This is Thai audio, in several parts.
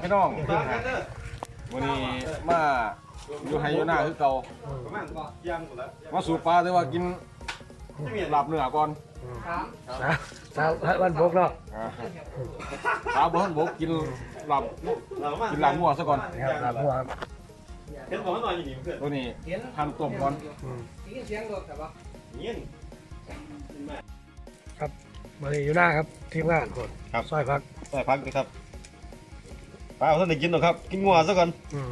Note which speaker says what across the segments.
Speaker 1: พี่น้องวันนี้มาอยู่ไฮยูน่าคือเก่ามาสูบปลาแต่ว่ากินหลับเนื้อก่อน
Speaker 2: สาวสาววันพกเนาะ
Speaker 1: อ่าปลาบ่ทันบกกินหลับกินหลับงัวซะก่อน
Speaker 2: นะครับหลับหัวครับ
Speaker 3: เห็นผมนอนอยู่นี่เพื่อน
Speaker 1: ตัวนี้หั่นต้มก่อน
Speaker 2: อืม
Speaker 3: เงี้ย
Speaker 2: ครับมาเลยอยู่หน้าครับทีมงานคน
Speaker 3: ครับ
Speaker 2: ซอยพัก
Speaker 3: ใส่พักนะครับ ป้าเอาท่านได้กินหรอครับ กินงัวซะก่อน
Speaker 2: อืม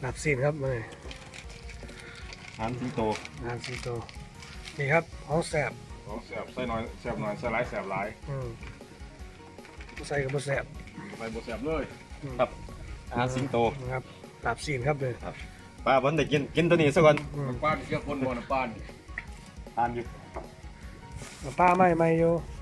Speaker 2: หลับซีนครับมาเลย
Speaker 3: ทานสิงโต
Speaker 2: งานซีโตนี่ครับของแสบ
Speaker 1: ของแสบใส่หน่อยแสบหน่อยใส่หลายแสบหลาย
Speaker 2: อืมใส่กับบแสบ
Speaker 1: ใส่บ่แสบเลย
Speaker 2: อืม
Speaker 3: ครับทานสิงโต
Speaker 2: นะครับหลับซีนครับเลย
Speaker 3: ป้าเอาท่านได้กินกินตัวนี้ซะก่อน
Speaker 2: อืม
Speaker 1: น้ำปลาเกี่ยวคนบ่น้ำปลานี่
Speaker 3: ทานอยู่
Speaker 2: ป้าไม่ไม่อยู่นี่ครับ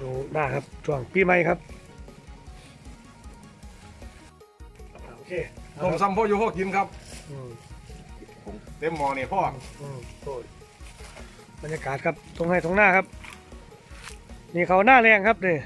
Speaker 2: ดูหน้าครับช่วงปีใหม่ครับโอเค
Speaker 1: ต้มซ้ำพ่ออยู่พ่อกินครับ
Speaker 2: อืม
Speaker 1: เต็มหม้อนี่พ่อ
Speaker 2: อืมโอ้ยบรรยากาศครับตรงให้ตรงหน้าครับ นี่เขาหน้าแรงครับนี่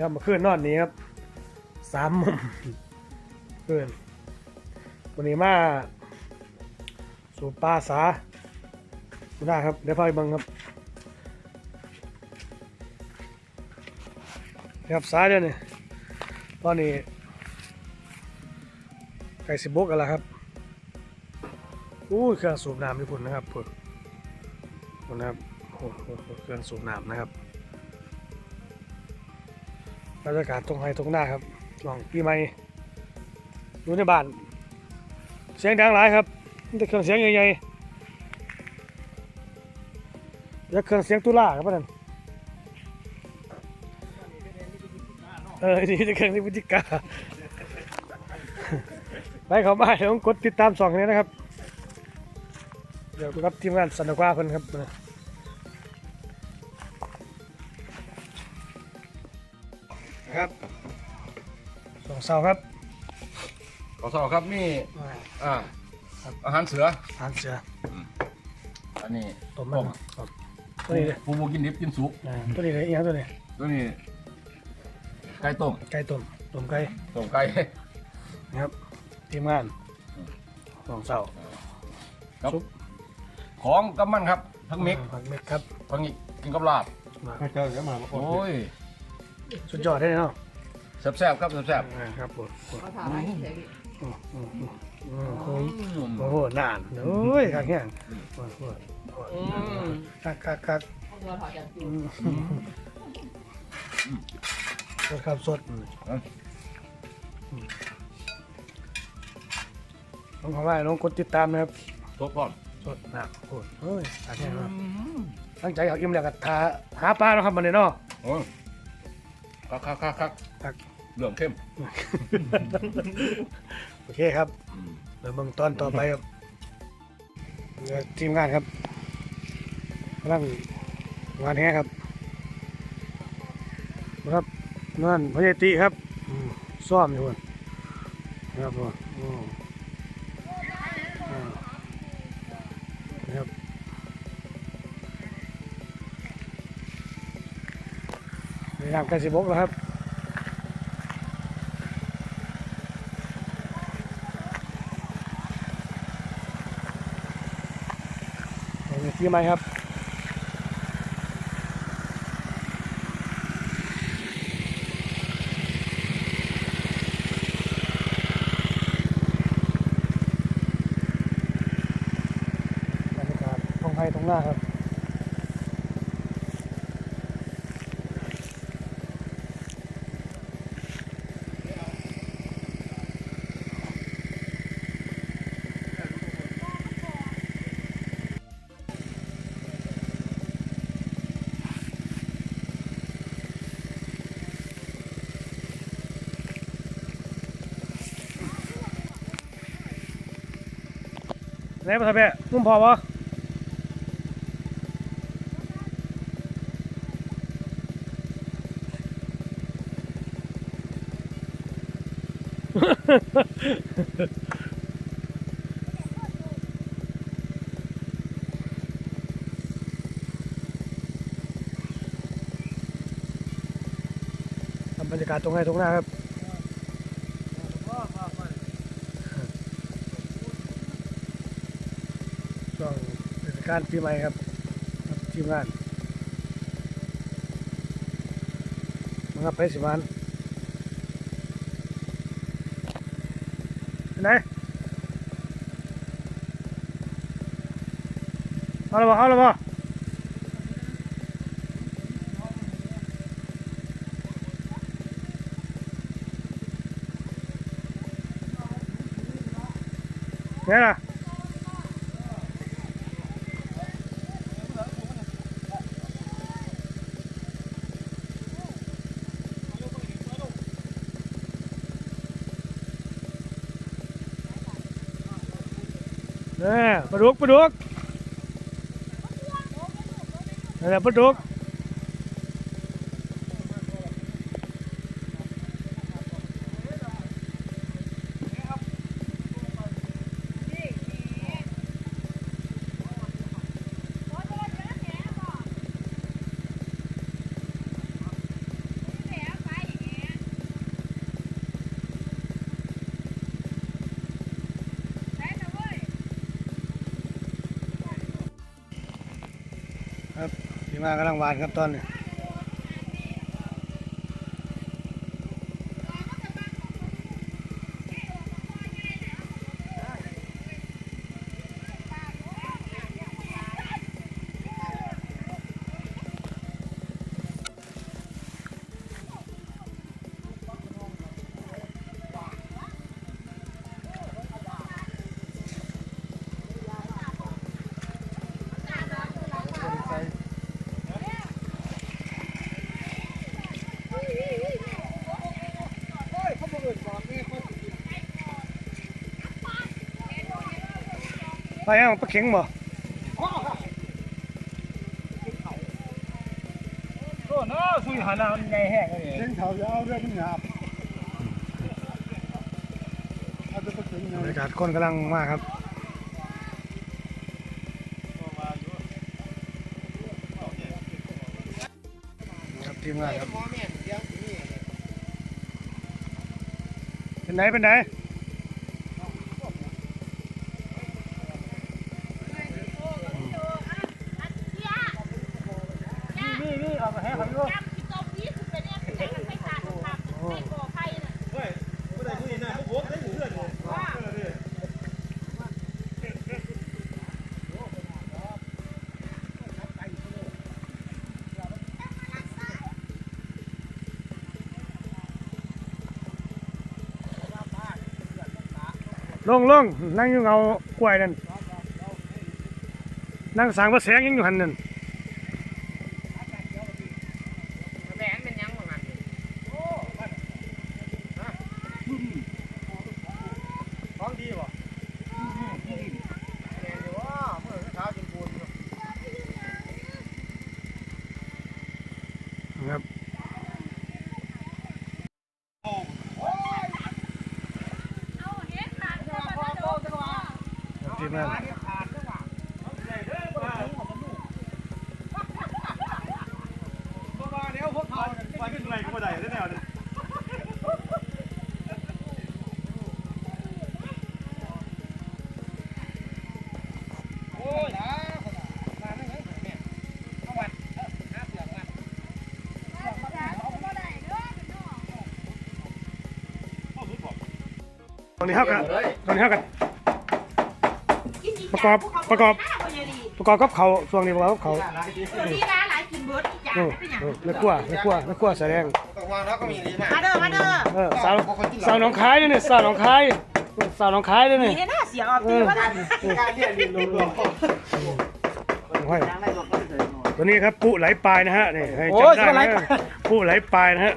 Speaker 2: ครับมาขึ้นนอนนี้ครับสามมุมขึ้น วันนี้มาสูบปลาสาไม่ได้ครับเดี๋ยวพาไปบังครับนะครับสายเดียวนี่ตอนนี้ไก่สิบบกกันแล้วครับอู้เครื่องสูบน้ำญี่ปุ่นนะครับพุ่นพุ่นะครับโอ้โหเครื่องสูบน้ำนะครับบรรยากาศตรงไฮตรงหน้าครับช่วงปีใหม่อยู่ในบ้าน เสียงดังหลายครับมีแต่เครื่องเสียงใหญ่ๆแล้วเครื่องเสียงตุลาครับพ่นั่นเออนี่จะเครื่องนิพุติกาไปเขามาเดี๋ยวกดติดตามสองนี้นะครับ เดี๋ยวกับทีมงานสันุกว่าเพิ่นครับครับสองเสาครับ
Speaker 1: ขอสอบครับนี่อ่าอาหารเสือ
Speaker 2: ทานเสือ
Speaker 1: อันนี้
Speaker 2: ต้มมันต้มตัวนี้เลย
Speaker 1: ผู้บ่กินดิบกินสุก
Speaker 2: อ่าตัวนี้เลยอีกอย่างตัวนี้
Speaker 1: ตัวนี้ไก่ต้ม
Speaker 2: ไก่ต้มต้มไก่
Speaker 1: ต้มไก่
Speaker 2: นะครับทีมงานสองเสา
Speaker 1: ครับของกำมันครับทั้งเม็ก
Speaker 2: ผักเม็ดครับ
Speaker 1: ทั้งนี้กินกับลาบ
Speaker 2: มา
Speaker 3: เจอกันมา
Speaker 1: โอ้ย
Speaker 2: สุดยอดได้เลยเนาะ
Speaker 1: แซ่บๆครับแซ่บ
Speaker 2: อ่าครับผม
Speaker 4: เขาถามให้เฉย
Speaker 2: โอ้โหนานโอ้ยข้างแห้งโอ้โห
Speaker 1: อืม
Speaker 2: คักคักคักสดครับสดลงข้าไปลงกดติดตามนะครับ
Speaker 1: ทบพร้อม
Speaker 2: สดหนักโคตรเฮ้ยข้างแห้งครับตั้งใจอยากอิ่มแล้วก็ทาหาปลาเนาะครับมันเนี่ยเนาะ
Speaker 1: คักคักคักคัก
Speaker 2: ครับ
Speaker 1: เหลืองเข้ม
Speaker 2: โอเคครับเดี๋ยวเบิ่งตอนต่อไปครับทีมงานครับกำลังงานแฮครับครับนั่นพญาติครับซ่อมอยู่พุ่นครับผมนะครับในน้ำกันสิบกแล้วครับ เอาที่ไหมครับ บรรยากาศตรงไทยตรงหน้าครับ ไหนมาทำแม่นุ่มพอปะทำบรรยากาศตรงไหนตรงหน้าครับ ช่วงเทศกาลปีใหม่ครับทีมงานมาครับไปสิมันไหนเอาละบ่เอาละบ่เนี่ยนะ เนี่ยปลาดุกปลาดุกนี่นแหละปลาดุก ที่มากำลังหวานครับตอนนี้ ไปยังปลาเข็งบ่
Speaker 3: โอ้นาะสุยหันน่ะมันใหญ่แห้งเลย
Speaker 5: เลี้ยงเขาจะเอาเรื่องมันหยาบเอาจะไปถึงไง
Speaker 2: บรรยากาศคนกำลังมากครับครับทีมงานครับเป็นไหนเป็นไหน
Speaker 3: ล
Speaker 2: งลงนั่งอยู่เงากล้วยนั่นนั่งสางพระแสงยังอยู่หันนั่น น
Speaker 3: บ่ว่าเดี๋ยวพวกเขาไปขึ้นไรก็บ่ได้แน่ๆเลย
Speaker 2: ตอนนี้เท่ากันตอนนี้เท่ากัน ประกอบประกอบ ประกอบกับเขาวช่วงนี้ประกอบกับเขาว
Speaker 4: นี่ร้านหลายกินเบิร์ดอีกอย่าง
Speaker 2: อืม
Speaker 4: เป็นอย่าง
Speaker 2: เออไม่กลัวไม่กลัวไม่กลัวแสดง
Speaker 4: มาเด้อมาเด้อ
Speaker 2: เออสาวสาวหน้องคายด้วยนี่สาวหน้องคายสาวหน้องคายด้วยนี่
Speaker 4: นี่น่าเสียออกตีว่าท่าน
Speaker 2: โอ้ยตัวนี้ครับปุไหลปลายนะฮะนี่ให้จำได้นะปุไหลปลายนะฮะ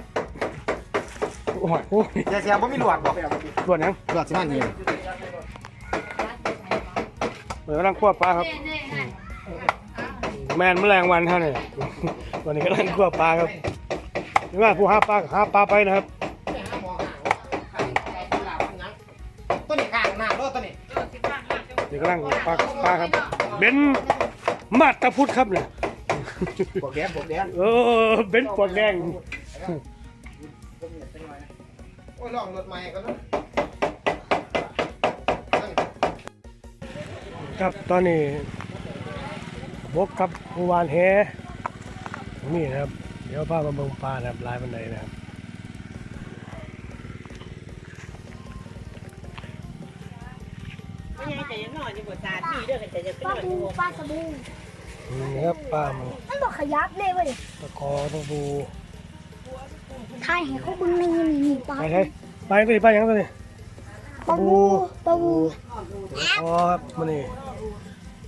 Speaker 2: โอ้ยโอ้ย
Speaker 3: อย่าเสียบ่มีหลวดบ่
Speaker 2: ตรวจยัง
Speaker 3: หลวดสิมันนี่
Speaker 2: เปิดกำลังคั่วปลาครับแมนแมลงวันเท่านี่วันนี้กำลังคั่วปลาครับนี่ว่าผู้หาปลาก็หาปลาไปนะครับ
Speaker 3: ต้นนี้ข้างหน้ารถต้นนี้
Speaker 2: นี่กำลังปลาปลาครับเบนมาตาพุทธครับเนี่ย
Speaker 3: บวกแดงบวกแดง
Speaker 2: เออเบนปวดแดง
Speaker 3: อ้ยลองรถใหม่ก็ต้อง
Speaker 2: ครับตอนนี้บกกับผู้วานแฮนี่นะครับ เดี๋ยวพามาเบิ่งปลานะครับลายบันไดนะครับ
Speaker 4: ไม่ใช่แต่ยังนอนอยู่บนตาพี่เด้อแต่จะไป
Speaker 6: ปลาน
Speaker 4: อนอ
Speaker 6: บู
Speaker 4: ยู่
Speaker 6: ปลาสบู่
Speaker 2: นี่ครับปลาหมึก
Speaker 6: มันบอกขยับเลยเว้ย
Speaker 2: ตะกอตะปู
Speaker 6: ทายให้เขาเบึงในนี่นี่ปลา
Speaker 2: ไปใช่ไปตัวนี้ไปยังตัวนี้
Speaker 6: ปลาบูปลาบู
Speaker 2: อ๋อครับมันนี่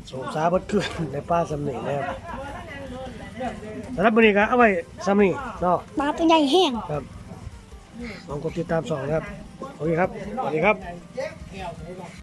Speaker 2: สูบสาบดขึ้นในปลาสำนีนะครับสำหรับมันนี้ก็เอาไว้สำนีเนาะ
Speaker 6: ปลาตัวใหญ่แห้ง
Speaker 2: ครับลองกดติดตามสองนะครับ โอเคครับ สวัสดีครับ